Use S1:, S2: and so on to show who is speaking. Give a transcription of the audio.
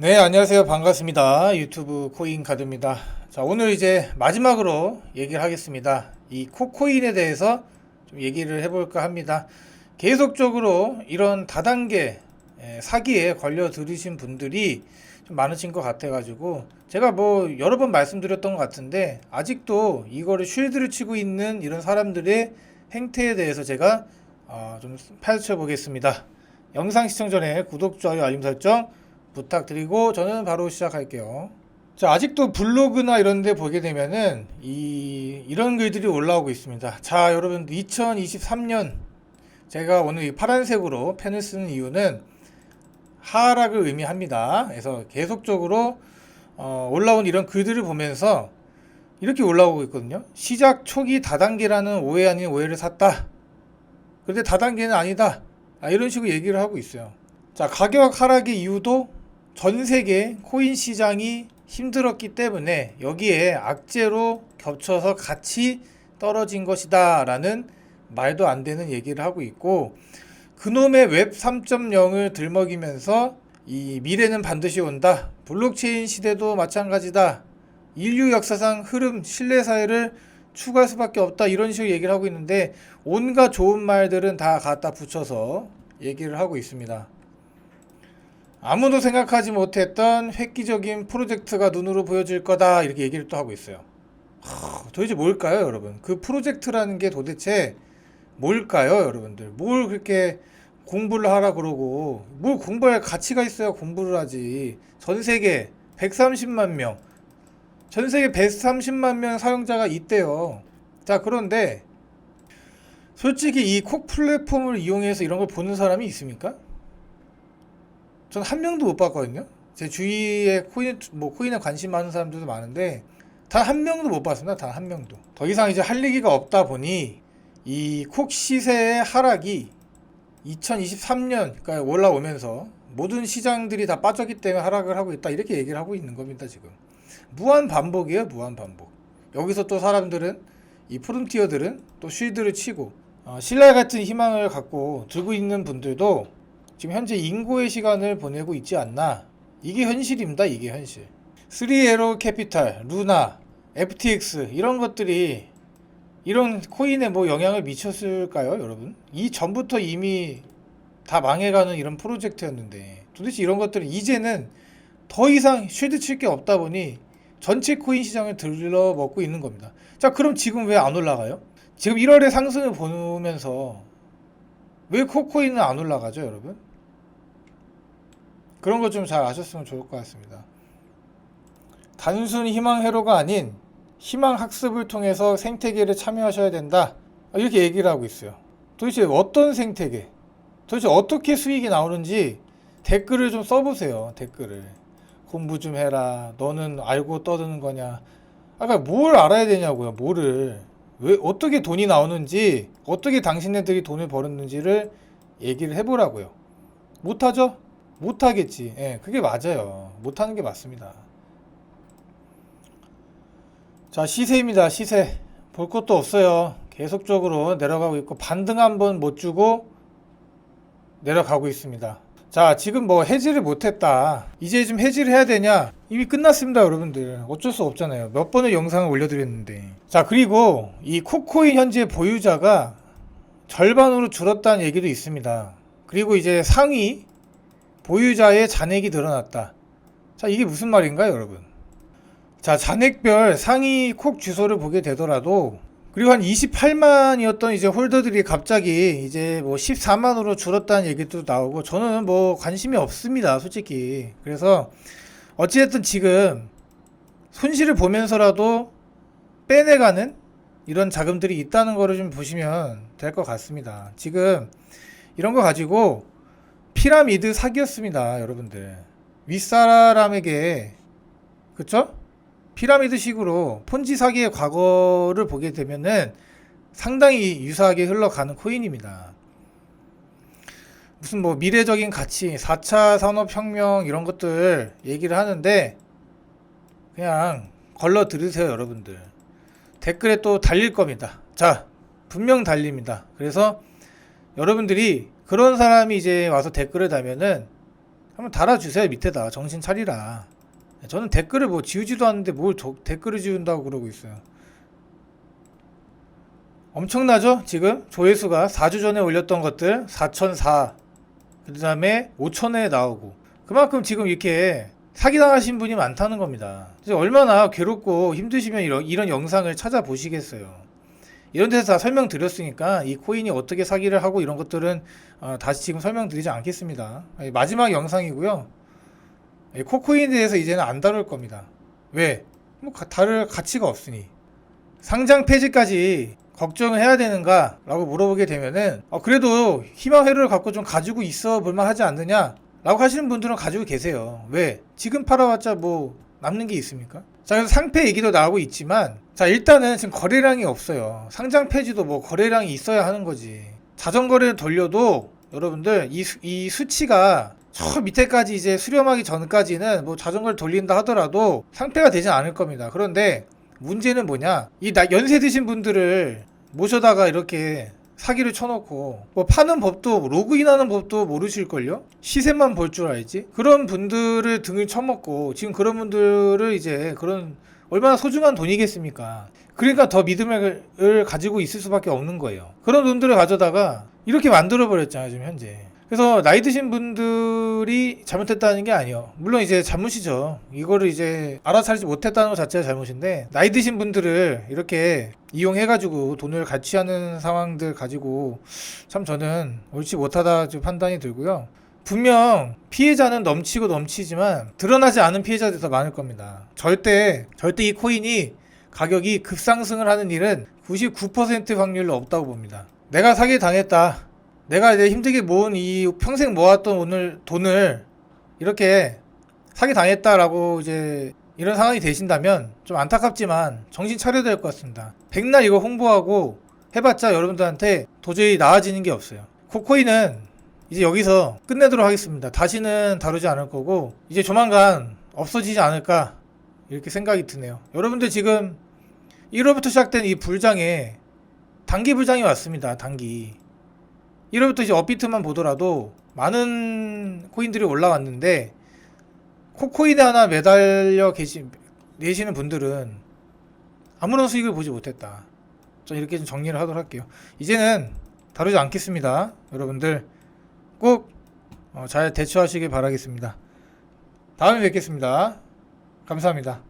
S1: 네, 안녕하세요. 반갑습니다. 유튜브 코인 가드입니다. 자, 오늘 이제 마지막으로 얘기를 하겠습니다. 이 코코인에 대해서 좀 얘기를 해볼까 합니다. 계속적으로 이런 다단계 에, 사기에 걸려 들으신 분들이 좀 많으신 것 같아가지고 제가 뭐 여러 번 말씀드렸던 것 같은데 아직도 이거를 쉴드를 치고 있는 이런 사람들의 행태에 대해서 제가 어, 좀 파헤쳐 보겠습니다. 영상 시청 전에 구독, 좋아요, 알림 설정 부탁드리고 저는 바로 시작할게요. 자, 아직도 블로그나 이런 데 보게 되면은 이 이런 글들이 올라오고 있습니다. 자, 여러분 2023년 제가 오늘 이 파란색으로 펜을 쓰는 이유는 하락을 의미합니다. 그래서 계속적으로 어, 올라온 이런 글들을 보면서 이렇게 올라오고 있거든요. 시작 초기 다단계라는 오해 아닌 오해를 샀다. 근데 다단계는 아니다. 아, 이런 식으로 얘기를 하고 있어요. 자, 가격 하락의 이유도 전 세계 코인 시장이 힘들었기 때문에 여기에 악재로 겹쳐서 같이 떨어진 것이다 라는 말도 안 되는 얘기를 하고 있고 그놈의 웹 3.0을 들먹이면서 이 미래는 반드시 온다. 블록체인 시대도 마찬가지다. 인류 역사상 흐름 신뢰 사회를 추구할 수밖에 없다. 이런 식으로 얘기를 하고 있는데 온갖 좋은 말들은 다 갖다 붙여서 얘기를 하고 있습니다. 아무도 생각하지 못했던 획기적인 프로젝트가 눈으로 보여질 거다 이렇게 얘기를 또 하고 있어요. 하, 도대체 뭘까요, 여러분? 그 프로젝트라는 게 도대체 뭘까요, 여러분들? 뭘 그렇게 공부를 하라 그러고 뭘 공부할 가치가 있어야 공부를 하지. 전 세계 130만 명, 전 세계 130만 명 사용자가 있대요. 자, 그런데 솔직히 이 콕 플랫폼을 이용해서 이런 걸 보는 사람이 있습니까? 전 한 명도 못 봤거든요. 제 주위에 코인 뭐 코인에 관심 많은 사람들도 많은데 단 한 명도 못 봤습니다. 단 한 명도. 더 이상 이제 할 얘기가 없다 보니 이 콕 시세의 하락이 2023년 그러니까 올라오면서 모든 시장들이 다 빠졌기 때문에 하락을 하고 있다 이렇게 얘기를 하고 있는 겁니다 지금 무한 반복이에요 무한 반복 여기서 또 사람들은 이 프론티어들은 또 쉴드를 치고 어, 신라 같은 희망을 갖고 들고 있는 분들도 지금 현재 인고의 시간을 보내고 있지 않나 이게 현실입니다 이게 현실 3에로 캐피탈 루나 FTX 이런 것들이 이런 코인에 뭐 영향을 미쳤을까요, 여러분? 이 전부터 이미 다 망해가는 이런 프로젝트였는데 도대체 이런 것들은 이제는 더 이상 쉴드 칠 게 없다 보니 전체 코인 시장을 들러 먹고 있는 겁니다. 자, 그럼 지금 왜 안 올라가요? 지금 1월에 상승을 보면서 왜 코코인은 안 올라가죠, 여러분? 그런 거 좀 잘 아셨으면 좋을 것 같습니다. 단순 희망 회로가 아닌 희망 학습을 통해서 생태계를 참여하셔야 된다. 이렇게 얘기를 하고 있어요. 도대체 어떤 생태계? 도대체 어떻게 수익이 나오는지 댓글을 좀 써보세요. 댓글을. 공부 좀 해라. 너는 알고 떠드는 거냐. 아까 뭘 알아야 되냐고요. 뭐를. 왜, 어떻게 돈이 나오는지, 어떻게 당신네들이 돈을 벌었는지를 얘기를 해보라고요. 못하죠? 못하겠지. 예, 그게 맞아요. 못하는 게 맞습니다. 자 시세입니다 시세. 볼 것도 없어요. 계속적으로 내려가고 있고 반등 한번 못 주고 내려가고 있습니다. 자 지금 뭐 해지를 못했다. 이제 좀 해지를 해야 되냐? 이미 끝났습니다 여러분들. 어쩔 수 없잖아요. 몇 번의 영상을 올려드렸는데. 자 그리고 이 코코인 현재 보유자가 절반으로 줄었다는 얘기도 있습니다. 그리고 이제 상위 보유자의 잔액이 늘어났다 자 이게 무슨 말인가요 여러분 자, 잔액별 상위 콕 주소를 보게 되더라도 그리고 한 28만이었던 이제 홀더들이 갑자기 이제 뭐 14만으로 줄었다는 얘기도 나오고 저는 뭐 관심이 없습니다, 솔직히. 그래서 어찌됐든 지금 손실을 보면서라도 빼내가는 이런 자금들이 있다는 거를 좀 보시면 될 것 같습니다. 지금 이런 거 가지고 피라미드 사기였습니다, 여러분들. 윗사람에게 그쵸? 피라미드식으로 폰지 사기의 과거를 보게 되면은 상당히 유사하게 흘러가는 코인입니다. 무슨 뭐 미래적인 가치, 4차 산업혁명 이런 것들 얘기를 하는데 그냥 걸러 들으세요, 여러분들. 댓글에 또 달릴 겁니다. 자, 분명 달립니다. 그래서 여러분들이 그런 사람이 이제 와서 댓글을 달면은 한번 달아주세요 밑에다. 정신 차리라. 저는 댓글을 뭐 지우지도 않는데 뭘 도- 댓글을 지운다고 그러고 있어요. 엄청나죠? 지금? 조회수가 4주 전에 올렸던 것들 4,004 그 다음에 5천에 나오고. 그만큼 지금 이렇게 사기당하신 분이 많다는 겁니다. 얼마나 괴롭고 힘드시면 이런, 이런 영상을 찾아보시겠어요. 이런 데서 다 설명드렸으니까 이 코인이 어떻게 사기를 하고 이런 것들은 어, 다시 지금 설명드리지 않겠습니다. 예, 마지막 영상이고요. 이 코코인에 대해서 이제는 안 다룰 겁니다. 왜? 뭐 가- 다를 가치가 없으니. 상장 폐지까지 걱정을 해야 되는가? 라고 물어보게 되면은, 어, 그래도 희망 회로를 갖고 좀 가지고 있어 볼만 하지 않느냐? 라고 하시는 분들은 가지고 계세요. 왜? 지금 팔아봤자 뭐 남는 게 있습니까? 자, 그래서 상패 얘기도 나오고 있지만, 자, 일단은 지금 거래량이 없어요. 상장 폐지도 뭐 거래량이 있어야 하는 거지. 자전거를 돌려도 여러분들 이, 수, 이 수치가 저 밑에까지 이제 수렴하기 전까지는 뭐 자전거를 돌린다 하더라도 상패가 되진 않을 겁니다. 그런데 문제는 뭐냐? 이 나, 연세 드신 분들을 모셔다가 이렇게 사기를 쳐놓고 뭐 파는 법도 로그인하는 법도 모르실걸요? 시세만 볼 줄 알지? 그런 분들을 등을 쳐먹고 지금 그런 분들을 이제 그런 얼마나 소중한 돈이겠습니까? 그러니까 더 믿음을 가지고 있을 수밖에 없는 거예요. 그런 돈들을 가져다가 이렇게 만들어 버렸잖아요, 지금 현재. 그래서 나이 드신 분들이 잘못했다는 게 아니에요. 물론 이제 잘못이죠. 이거를 이제 알아차리지 못했다는 것 자체가 잘못인데 나이 드신 분들을 이렇게 이용해가지고 돈을 같이 하는 상황들 가지고 참 저는 옳지 못하다 좀 판단이 들고요. 분명 피해자는 넘치고 넘치지만 드러나지 않은 피해자들이 더 많을 겁니다. 절대 절대 이 코인이 가격이 급상승을 하는 일은 99% 확률로 없다고 봅니다. 내가 사기 당했다. 내가 이제 힘들게 모은 이 평생 모았던 오늘 돈을 이렇게 사기 당했다라고 이제 이런 상황이 되신다면 좀 안타깝지만 정신 차려야 될 것 같습니다. 백날 이거 홍보하고 해봤자 여러분들한테 도저히 나아지는 게 없어요. 코코인은 이제 여기서 끝내도록 하겠습니다. 다시는 다루지 않을 거고 이제 조만간 없어지지 않을까 이렇게 생각이 드네요. 여러분들 지금 1월부터 시작된 이 불장에 단기 불장이 왔습니다. 단기. 1월부터 이제 업비트만 보더라도 많은 코인들이 올라왔는데 코코인에 하나 매달려 계시 내시는 분들은 아무런 수익을 보지 못했다. 전 이렇게 좀 정리를 하도록 할게요. 이제는 다루지 않겠습니다. 여러분들 꼭 어, 잘 대처하시길 바라겠습니다. 다음에 뵙겠습니다. 감사합니다.